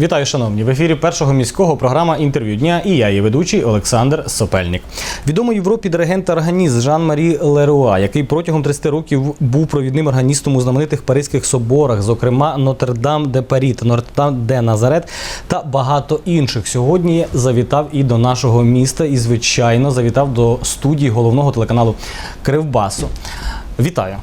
Вітаю, шановні! В ефірі першого міського програма інтерв'ю дня і я, її ведучий Олександр Сопельник. Відомий Європі диригент та органіст Жан-Марі Леруа, який протягом 30 років був провідним органістом у знаменитих паризьких соборах, зокрема Нотр-Дам де Парі та Нотр-Дам де Назарет та багато інших. Сьогодні завітав і до нашого міста, і звичайно завітав до студії головного телеканалу Кривбасу. Вітаю!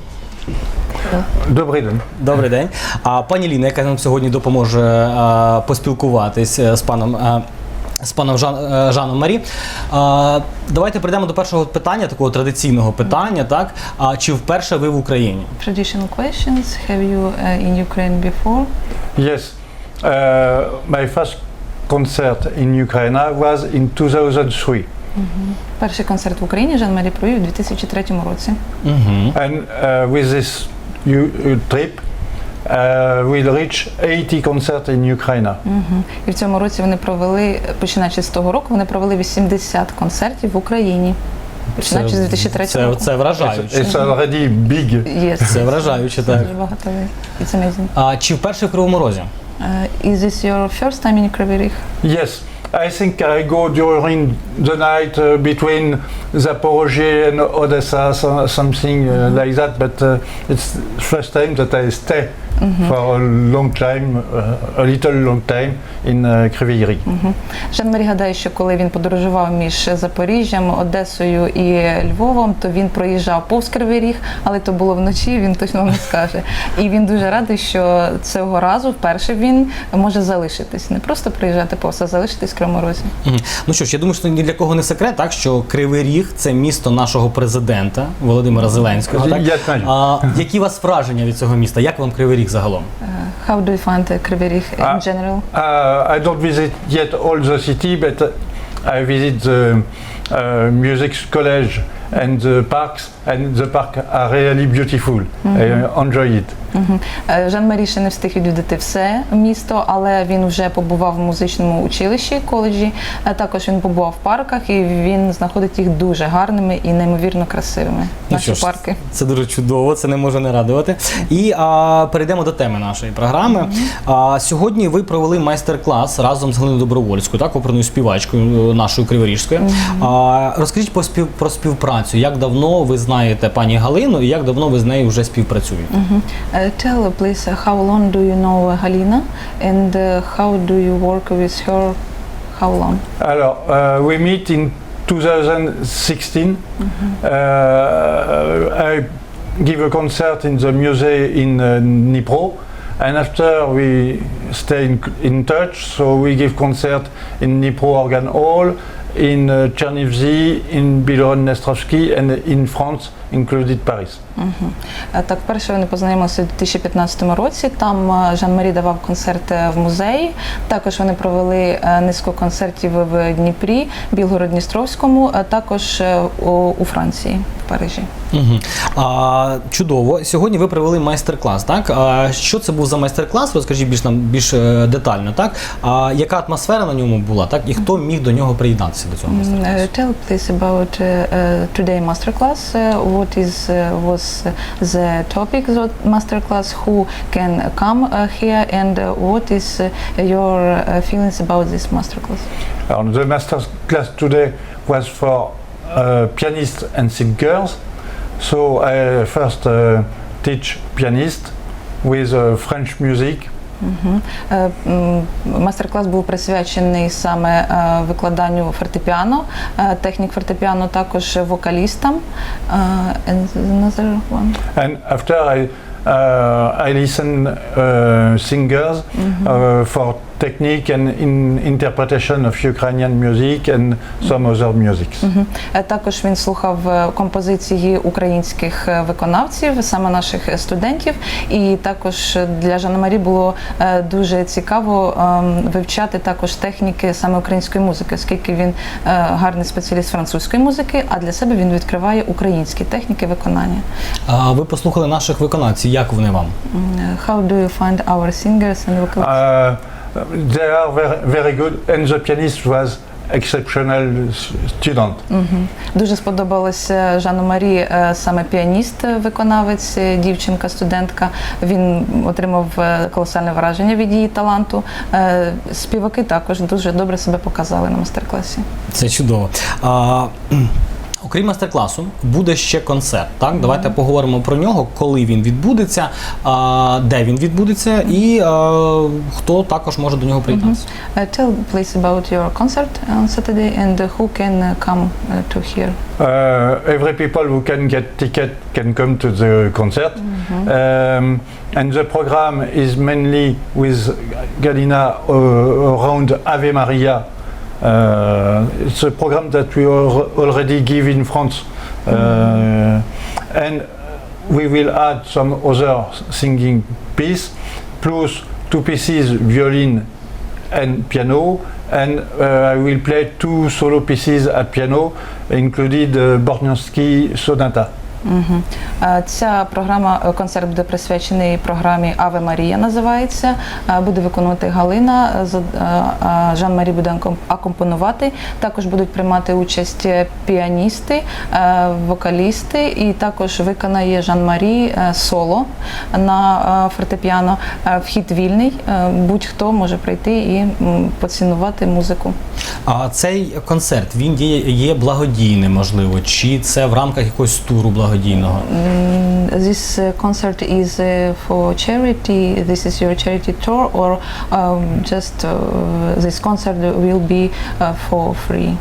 Добрий день. Добрий день. А пані Ліна, яка нам сьогодні допоможе а, поспілкуватись е, з паном. а, з паном Жан, е, Жаном Марі. А, давайте перейдемо до першого питання, такого традиційного питання. Так? А, чи вперше ви в Україні? Traditional questions. Have you uh, in Ukraine before? Yes. Uh, my first concert in Ukraine was in 2003. Перший концерт в Україні Жан Марі провів у 2003 році. Угу. And uh, with this trip, uh, we'll reach 80 concerts in Ukraine. Мгм. І в цьому році вони провели, починаючи з того року, вони провели 80 концертів в Україні. Починаючи з 2003 це, року. це It's, вражаюче. it's already big. Yes. Це вражаюче, так. Дуже багато. It's amazing. А чи вперше в Кривому Розі? Uh, is this your first time in Kривий Ріг? Yes. I think I go during the night uh, between Zaporozhye and Odessa, so, something uh, like that. But uh, it's first time that I stay for a long time, uh, a little long time in uh, Rih. Мгм. Жан Марі гадає, що коли він подорожував між Запоріжжям, Одесою і Львовом, то він проїжджав повз Кривий Ріг, але то було вночі, він точно вам не скаже. І він дуже радий, що цього разу вперше він може залишитись, не просто приїжджати повз, а залишитись в Кривому Розі. Мгм. Ну що ж, я думаю, що ні для кого не секрет, так що Кривий Ріг це місто нашого президента Володимира Зеленського. Так? Я знаю. А, які у вас враження від цього міста? Як вам Кривий Ріг загалом? Uh, How do you find uh, Кривий Ріг in А- general? Uh, I don't visit yet all the city, but uh, I visit the uh, music college and the parks, and the park are really beautiful. I uh, enjoy it. Мгм. Е, Жан Марі ще не встиг відвідати все місто, але він вже побував в музичному училищі коледжі. Е, Також він побував в парках, і він знаходить їх дуже гарними і неймовірно красивими. Ну Наші що ж, парки. Це дуже чудово, це не може не радувати. І а, перейдемо до теми нашої програми. А, сьогодні ви провели майстер-клас разом з Галиною Добровольською, так, оперною співачкою е, нашою Криворіжською. А, розкажіть по спів, про співпрацю. Як давно ви знаєте пані Галину і як давно ви з нею вже співпрацюєте? Uh, tell please uh, how long do you know uh, and uh, how do you work with her? How long? Alors, uh, we meet in 2016. Uh, I give a concert in the museum in uh, Dnipro, and after we stay in, in touch. So we give concert in Dnipro Organ Hall, in uh, Chernivtsi, in Biloron-Nestrovsky, and in France, included Paris. Е, Так, вперше вони познайомилися у 2015 році. Там е, Жан-Марі давав концерт е, в музеї. Також вони провели е, низку концертів в Дніпрі, Білгород-Дністровському, а також е, у у Франції, в Парижі. Угу. А, чудово. Сьогодні ви провели майстер-клас. Так а що це був за майстер-клас? Розкажіть більш нам більш е, детально. Так а яка атмосфера на ньому була? Так і хто міг до нього приєднатися до цього майстер-класу? Uh, tell please about uh, uh, today masterclass. Uh, what is uh, was the topic of masterclass? Who can come uh, here and uh, what is uh, your uh, feelings about this masterclass? Alors, the master class today was for uh, pianists and singers. So I first uh, teach pianist with uh, French music. Е, Мастер-клас був присвячений саме е, викладанню фортепіано, е, технік фортепіано, також вокалістам. And another one. And after I, uh, I listen uh, singers uh, for technique and in interpretation of Ukrainian music and some other musics. Мгм. Е, Також він слухав е, композиції українських е, виконавців, саме наших е, студентів. І також для Жана Марі було е, дуже цікаво ем, вивчати також техніки саме української музики, оскільки він е, гарний спеціаліст французької музики, а для себе він відкриває українські техніки виконання. А ви послухали наших виконавців. Як вони вам? М, How do you find our singers and vocalists? Uh, they are very, very good, and the pianist was exceptional student. Мгм. Дуже сподобалося Жану Марі е, саме піаніст, е, виконавець, е, дівчинка, студентка. Він отримав колосальне враження від її таланту. Співаки також дуже добре себе показали на майстер-класі. Це чудово. А, окрім майстер-класу, буде ще концерт. Так, давайте поговоримо про нього, коли він відбудеться, де він відбудеться, і хто також може до нього приєднатися. Uh, tell please about your concert on Saturday and uh, who can uh, come uh, to hear. Uh, every people who can get ticket can come to the concert. Um, and the program is mainly with Galina uh, around Ave Maria. It's a program that we al- already give in France. Uh, and we will add some other singing piece, plus two pieces, violin and piano, and uh, I will play two solo pieces at piano, included uh, Bornowski Sonata. Е, Ця програма, е, концерт буде присвячений програмі Аве Марія. Називається. Буде виконувати Галина. е, е, е, Жан-Марі буде акомпонувати. Також будуть приймати участь піаністи, вокалісти, і також виконає Жан-Марі е, соло на фортепіано. Вхід вільний. Будь-хто може прийти і поцінувати музику. А цей концерт він є благодійним, можливо, чи це в рамках якогось туру благодійного? Mm, This uh, concert is uh, for charity. This is your charity tour, or um, just uh, this concert will be uh, for free.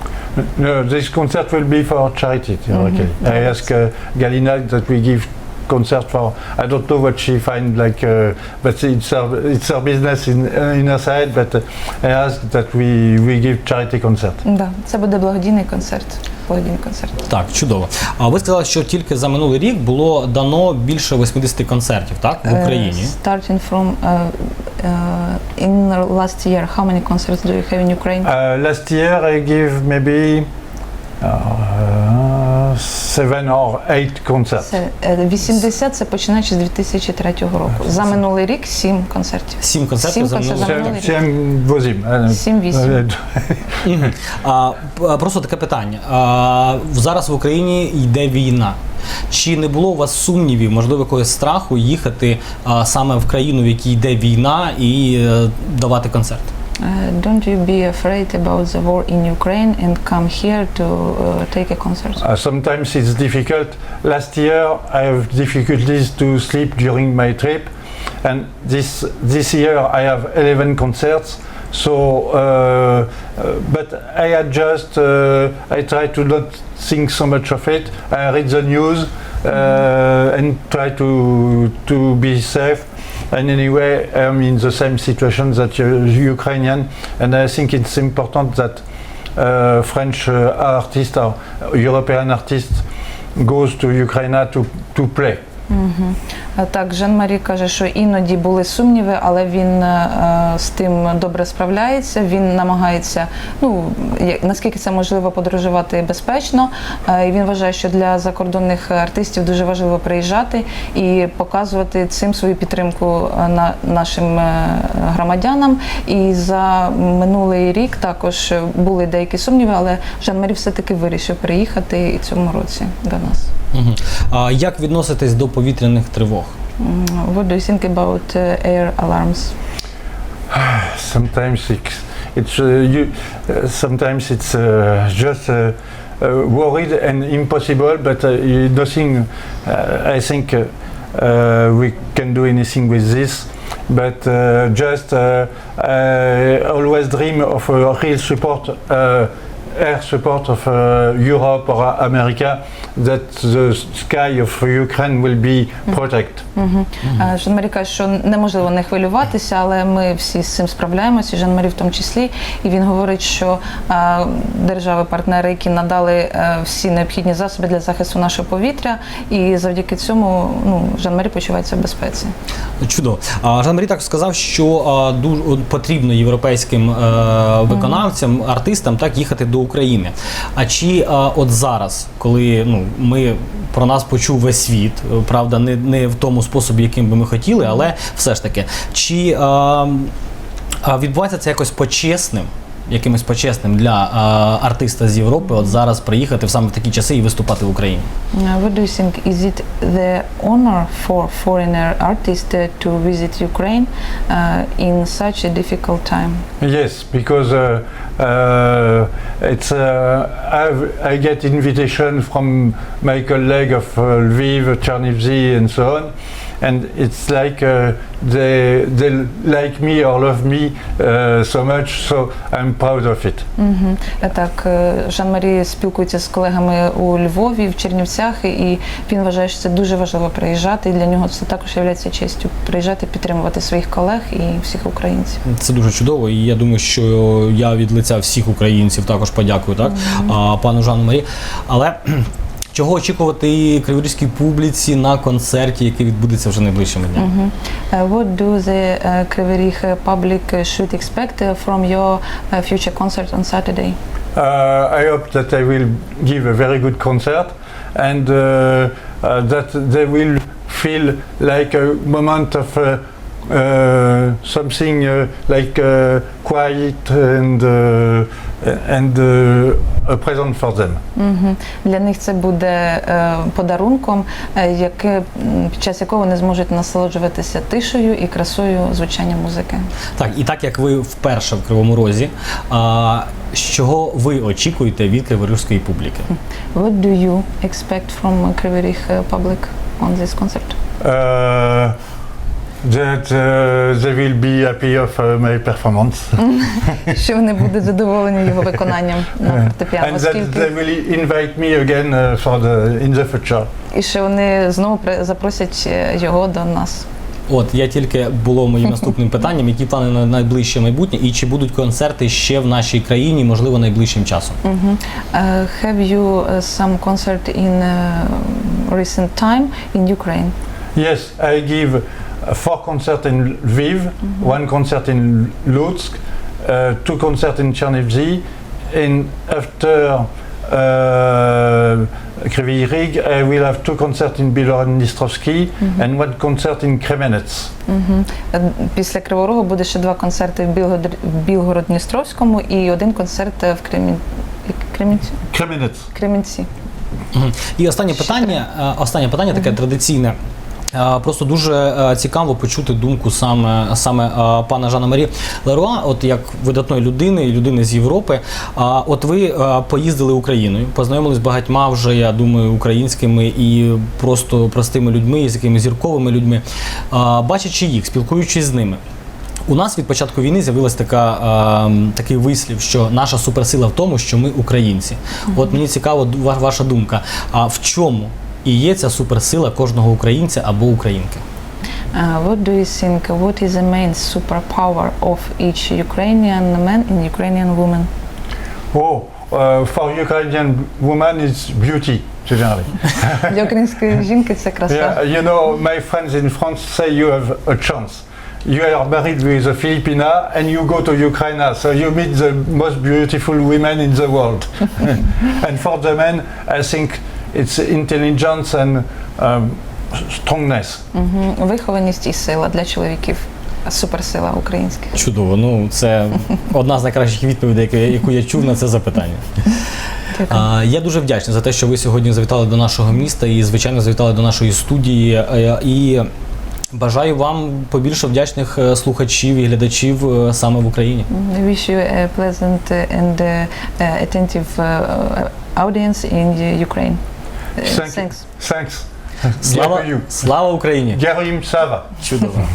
No, this concert will be for charity. Okay. I ask uh, Galina that we give concert for. I don't know what she find like, uh, but it's her, it's her business in uh, in her side. But uh, I ask that we we give charity concert. Да, це буде благодійний концерт. Благодійний концерт. Так, чудово. А ви сказали, що тільки за минулий рік було дано більше 80 концертів, так, в Україні. Uh, starting from uh, uh, in last year, how many concerts do you have in Ukraine? Uh, last year I give maybe uh, seven or eight concerts. Це е, 80, це починаючи з 2003 року. За минулий рік 7 концертів. Сім концертів Сім за минулий концертів. всем возим. Uh, Сім-вісім. uh, Мгм. А, п- просто таке питання. А, зараз в Україні йде війна. Чи не було у вас сумнівів, можливо, якогось страху їхати а, саме в країну, в якій йде війна, і е, давати концерт? Uh, don't you be afraid about the war in Ukraine and come here to uh, take a concert? Uh, sometimes it's difficult. Last year I have difficulties to sleep during my trip, and this this year I have 11 concerts. So, uh, uh, but I adjust. Uh, I try to not think so much of it. I read the news uh, and try to to be safe. And anyway, I'm in the same situation that uh, Ukrainian, and I think it's important that uh, French uh, artist or European artist goes to Ukraine to, to play. Е, Так, Жан-Марі каже, що іноді були сумніви, але він е, з тим добре справляється. Він намагається, ну як- наскільки це можливо, подорожувати безпечно. Е, він вважає, що для закордонних артистів дуже важливо приїжджати і показувати цим свою підтримку е, на нашим е, громадянам. І за минулий рік також були деякі сумніви, але Жан-Марі все-таки вирішив приїхати і цьому році до нас. Мгм. А як відноситесь до повітряних тривог? Mm, What do you think about uh, air alarms? Sometimes it's, it's uh, you, uh, sometimes it's uh, just uh, uh, worried and impossible, but uh, you- nothing. Uh, I think uh, uh, we can do anything with this. But uh, just uh, I always dream of a real support, uh, air support of uh, Europe or America, that the sky of Ukraine will be protected. Е, Жан-Марі каже, що неможливо не хвилюватися, але ми всі з цим справляємося, і Жан-Марі в тому числі. І він говорить, що е, держави-партнери, які надали е, всі необхідні засоби для захисту нашого повітря, і завдяки цьому ну, Жан-Марі почувається в безпеці. Чудово. А Жан-Марі також сказав, що а, дуже потрібно європейським е, виконавцям, артистам так їхати до України. А чи а, от зараз, коли ну ми про нас почув весь світ, е, правда, не, не в тому способі, яким би ми хотіли, але все ж таки, чи а, а відбувається це якось по-чесним? Якимось почесним для е, артиста з Європи от зараз приїхати в саме в такі часи і виступати в Україні? Uh, what do you think? Is it the honor for foreigner artists uh, to visit Ukraine uh, in such a difficult time? Yes, because uh, uh, it's uh, I've, I get invitation from my colleague of uh, Lviv, Chernivtsi, and so on, and it's like uh, they they like me or love me uh, so much, so I'm proud of it. Угу. Так, е, Жан-Марі спілкується з колегами у Львові, в Чернівцях, і він вважає, що це дуже важливо приїжджати. І для нього це також є честю приїжджати, підтримувати своїх колег і всіх українців. Це дуже чудово, і я думаю, що я від лиця всіх українців також подякую, так а, пану Жану Марі. Але чого очікувати криворізькій публіці на концерті, який відбудеться вже найближчими днями? Мгм. Uh, What do the uh, Kривий Ріг public uh, should expect uh, from your uh, future concert on Saturday? Uh, I hope that I will give a very good concert and uh, uh, that they will feel like a moment of uh, uh, something uh, like uh, quiet and uh, and uh, a present for them. Мгм. Для них це буде е, подарунком, е, яке, м, під час якого вони зможуть насолоджуватися тишею і красою звучання музики. Так, і так як ви вперше в Кривому Розі, а, чого ви очікуєте від криворізької публіки? What do you expect from Kривий Ріг е, public on this concert? Uh, that uh, they will be happy of uh, my performance Що вони будуть задоволені його виконанням на фортепіано, and that оскільки they will invite me again uh, for the in the future. і що вони знову при- запросять е, його до нас. От я тільки було моїм наступним питанням, які плани на найближче майбутнє, і чи будуть концерти ще в нашій країні, можливо, найближчим часом? Мгм. Uh, have you uh, some concert in uh, recent time in Ukraine? Yes, I give four concerts in Lviv, one concert in Lutsk, uh, two concerts in Chernivtsi, and after uh, Kryvyi Rih, I will have two concerts in Bilorod-Dnistrovsky and one concert in Kremenets. Мгм. Е, Після Кривого Рогу буде ще два концерти в Білгород- в Білгород-Дністровському і один концерт е, в Кремін... Кремінці. Кремінці. Мгм. І останнє питання, е, останнє питання таке традиційне. Е, Просто дуже е, цікаво почути думку саме саме е, пана Жана Марі Леруа, от як видатної людини, людини з Європи. От ви поїздили Україною, познайомились з багатьма вже, я думаю, українськими і просто простими людьми, з якими зірковими людьми. Бачачи їх, спілкуючись з ними. У нас від початку війни з'явилась така е, такий вислів, що наша суперсила в тому, що ми українці. От мені цікаво ваша думка. А в чому і є ця суперсила кожного українця або українки? Uh, what do you think? What is the main superpower of each Ukrainian man and Ukrainian woman? Oh, uh, for Ukrainian woman, it's beauty generally. Для української жінки це краса. Yeah, you know, my friends in France say you have a chance. You are married with a Filipina and you go to Ukraine, so you meet the most beautiful women in the world. and for the men, I think it's intelligence and um, strongness. Мгм. Вихованість і сила для чоловіків. Суперсила українських. Чудово. Ну це одна з найкращих відповідей, яку я- яку я чув на це запитання. Дякую. А, Я дуже вдячний за те, що ви сьогодні завітали до нашого міста і, звичайно, завітали до нашої студії. Е, І бажаю вам побільше вдячних е, слухачів і глядачів е, саме в Україні. I wish you a pleasant and uh, uh, attentive uh, audience in uh, Ukraine. Thank thanks. Thanks. Слава, Дякую. слава Україні! Gerim Сава. Чудово.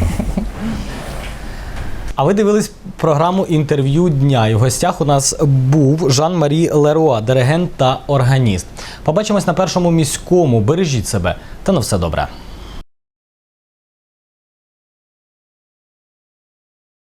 А ви дивились програму інтерв'ю дня. І в гостях у нас був Жан-Марі Леруа, диригент та органіст. Побачимось на першому міському. Бережіть себе та на все добре.